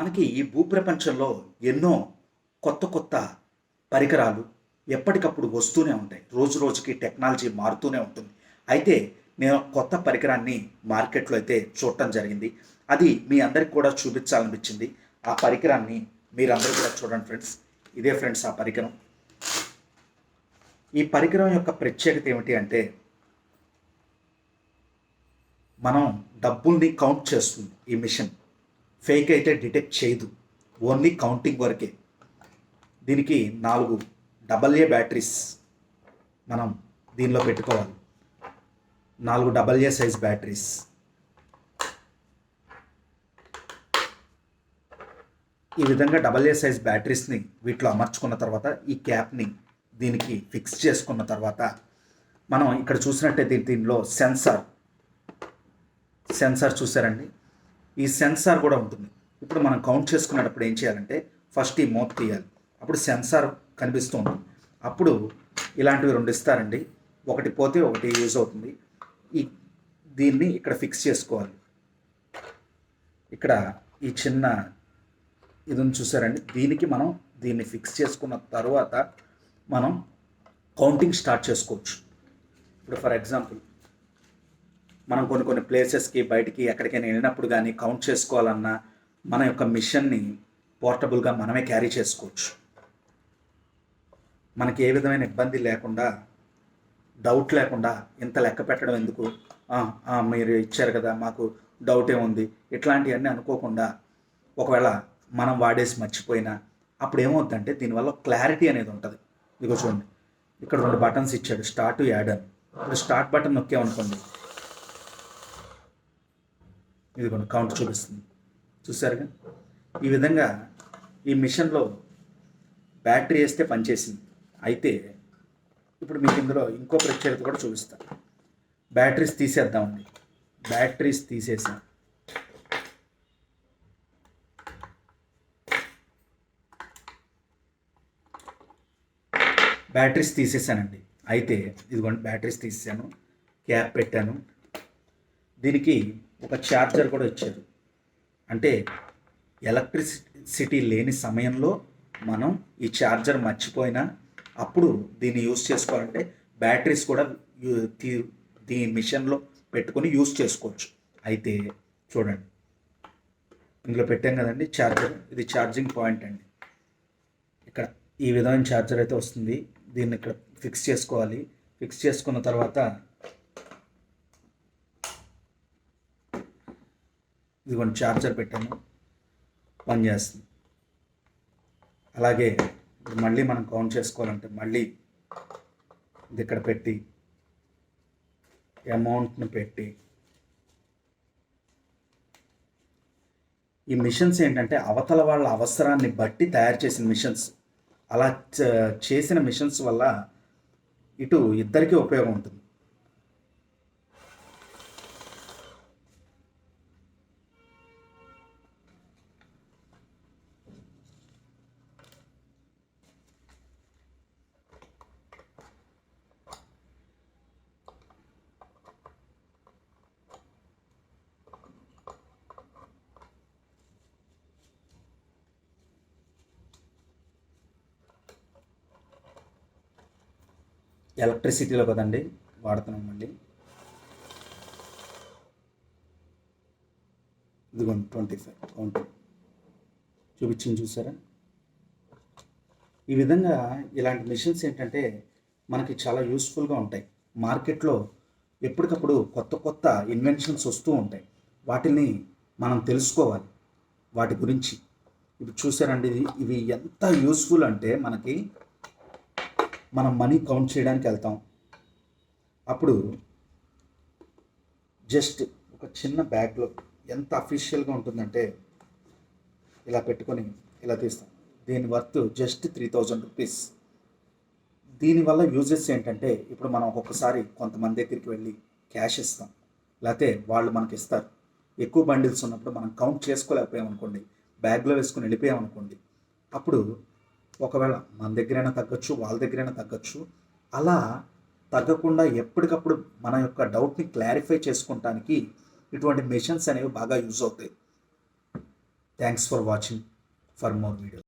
మనకి ఈ భూప్రపంచంలో ఎన్నో కొత్త కొత్త పరికరాలు ఎప్పటికప్పుడు వస్తూనే ఉంటాయి. రోజు రోజుకి టెక్నాలజీ మారుతూనే ఉంటుంది. అయితే నేను కొత్త పరికరాన్ని మార్కెట్లో అయితే చూడటం జరిగింది. అది మీ అందరికి కూడా చూపించాలనిపించింది. ఆ పరికరాన్ని మీరందరూ కూడా చూడండి ఫ్రెండ్స్. ఇదే ఫ్రెండ్స్ ఆ పరికరం. ఈ పరికరం యొక్క ప్రత్యేకత ఏమిటి అంటే మనం డబ్బుల్ని కౌంట్ చేస్తుంది ఈ మిషన్. ఫేక్ అయితే డిటెక్ట్ చేయదు. ఓన్లీ కౌంటింగ్ వరకే. దీనికి నాలుగు డబల్ ఏ బ్యాటరీస్ మనం దీనిలో పెట్టుకోవాలి. నాలుగు డబల్ ఏ సైజ్ బ్యాటరీస్. ఈ విధంగా డబల్ ఏ సైజ్ బ్యాటరీస్ని వీటిలో అమర్చుకున్న తర్వాత ఈ క్యాప్ని దీనికి ఫిక్స్ చేసుకున్న తర్వాత మనం ఇక్కడ చూసినట్టయితే దీనిలో సెన్సార్. సెన్సార్ చూసారండి ఈ సెన్సార్ కూడా ఉంటుంది. ఇప్పుడు మనం కౌంట్ చేసుకునేటప్పుడు ఏం చేయాలంటే ఫస్ట్ ఈ మోప్ తీయాలి. అప్పుడు సెన్సార్ కనిపిస్తూ ఉంటుంది. అప్పుడు ఇలాంటివి రెండు ఇస్తారండి. ఒకటి పోతే ఒకటి యూజ్ అవుతుంది. ఈ దీన్ని ఇక్కడ ఫిక్స్ చేసుకోవాలి. ఇక్కడ ఈ చిన్న ఇది చూసారండి. దీనికి మనం దీన్ని ఫిక్స్ చేసుకున్న తర్వాత మనం కౌంటింగ్ స్టార్ట్ చేసుకోవచ్చు. ఇప్పుడు ఫర్ ఎగ్జాంపుల్ మనం కొన్ని కొన్ని ప్లేసెస్కి బయటికి ఎక్కడికైనా వెళ్ళినప్పుడు కానీ కౌంట్ చేసుకోవాలన్నా మన యొక్క మిషన్ని పోర్టబుల్గా మనమే క్యారీ చేసుకోవచ్చు. మనకి ఏ విధమైన ఇబ్బంది లేకుండా డౌట్ లేకుండా ఇంత లెక్క పెట్టడం ఎందుకు? మీరు ఇచ్చారు కదా మాకు డౌట్ ఏముంది? ఇట్లాంటివన్నీ అనుకోకుండా ఒకవేళ మనం వాడేసి మర్చిపోయినా అప్పుడు ఏమవుద్దంటే దీనివల్ల క్లారిటీ అనేది ఉంటుంది. ఇదిగో చూడండి. ఇక్కడ రెండు బటన్స్ ఇచ్చాడు స్టార్ట్ యాడ్ అని. ఇప్పుడు స్టార్ట్ బటన్ నొక్కామనుకోండి. ఇదిగోండి కౌంట్ చూపిస్తుంది. చూసారుగా ఈ విధంగా ఈ మిషన్లో బ్యాటరీ వేస్తే పనిచేసింది. అయితే ఇప్పుడు మీకు ఇందులో ఇంకో ప్రత్యేకత కూడా చూపిస్తాను బ్యాటరీస్ తీసేద్దామండి. బ్యాటరీస్ తీసేసాం. బ్యాటరీస్ తీసేసానండి. అయితే ఇదిగోండి బ్యాటరీస్ తీసాను క్యాప్ పెట్టాను. దీనికి ఒక ఛార్జర్ కూడా ఇచ్చారు. అంటే ఎలక్ట్రిసిటీ లేని సమయంలో మనం ఈ ఛార్జర్ మర్చిపోయినా అప్పుడు దీన్ని యూస్ చేసుకోవాలంటే బ్యాటరీస్ కూడా దీని మిషన్లో పెట్టుకొని యూస్ చేసుకోవచ్చు. అయితే చూడండి. ఇందులో పెట్టాం కదండి ఛార్జర్. ఇది ఛార్జింగ్ పాయింట్ అండి. ఇక్కడ ఈ విధమైన ఛార్జర్ అయితే వస్తుంది. దీన్ని ఇక్కడ ఫిక్స్ చేసుకోవాలి. ఫిక్స్ చేసుకున్న తర్వాత ఇదిగోండి ఛార్జర్ పెట్టాను. పని చేస్తుంది. అలాగే ఇప్పుడు మళ్ళీ మనం కౌంట్ చేసుకోవాలంటే మళ్ళీ ఇది ఇక్కడ పెట్టి అమౌంట్ని పెట్టి ఈ మిషన్స్ ఏంటంటే అవతల వాళ్ళ అవసరాన్ని బట్టి తయారు చేసిన మిషన్స్ అలా చేసిన మిషన్స్ వల్ల ఇటు ఇద్దరికీ ఉపయోగం ఉంటుంది. ఎలక్ట్రిసిటీలో కదండి వాడుతున్నామండి ఇదిగోండి ట్వంటీ ఫైవ్ కౌంట్ చూపించింది చూసారా? ఈ విధంగా ఇలాంటి మిషన్స్ ఏంటంటే మనకి చాలా యూస్ఫుల్గా ఉంటాయి. మార్కెట్లో ఎప్పటికప్పుడు కొత్త కొత్త ఇన్వెన్షన్స్ వస్తూ ఉంటాయి. వాటిని మనం తెలుసుకోవాలి. వాటి గురించి. ఇప్పుడు చూసారండి ఇది ఇవి ఎంత యూస్ఫుల్ అంటే మనకి మనం మనీ కౌంట్ చేయడానికి వెళ్తాం. అప్పుడు జస్ట్ ఒక చిన్న బ్యాగ్లో ఎంత అఫీషియల్గా ఉంటుందంటే ఇలా పెట్టుకొని ఇలా తీస్తాం. దీని worth just three thousand rupees దీనివల్ల యూజెస్ ఏంటంటే ఇప్పుడు మనం ఒక్కొక్కసారి కొంతమంది దగ్గరికి వెళ్ళి క్యాష్ ఇస్తాం. లేకపోతే వాళ్ళు మనకి ఇస్తారు. ఎక్కువ బండిల్స్ ఉన్నప్పుడు మనం కౌంట్ చేసుకోలేకపోయామనుకోండి బ్యాగ్లో వేసుకుని వెళ్ళిపోయామనుకోండి అప్పుడు ఒకవేళ మన దగ్గరైనా తగ్గచ్చు వాళ్ళ దగ్గరైనా తగ్గచ్చు అలా తగ్గకుండా ఎప్పటికప్పుడు మన యొక్క డౌట్ని క్లారిఫై చేసుకుంటానికి ఇటువంటి మెషన్స్ అనేవి బాగా యూజ్ అవుతాయి. Thanks for watching for more video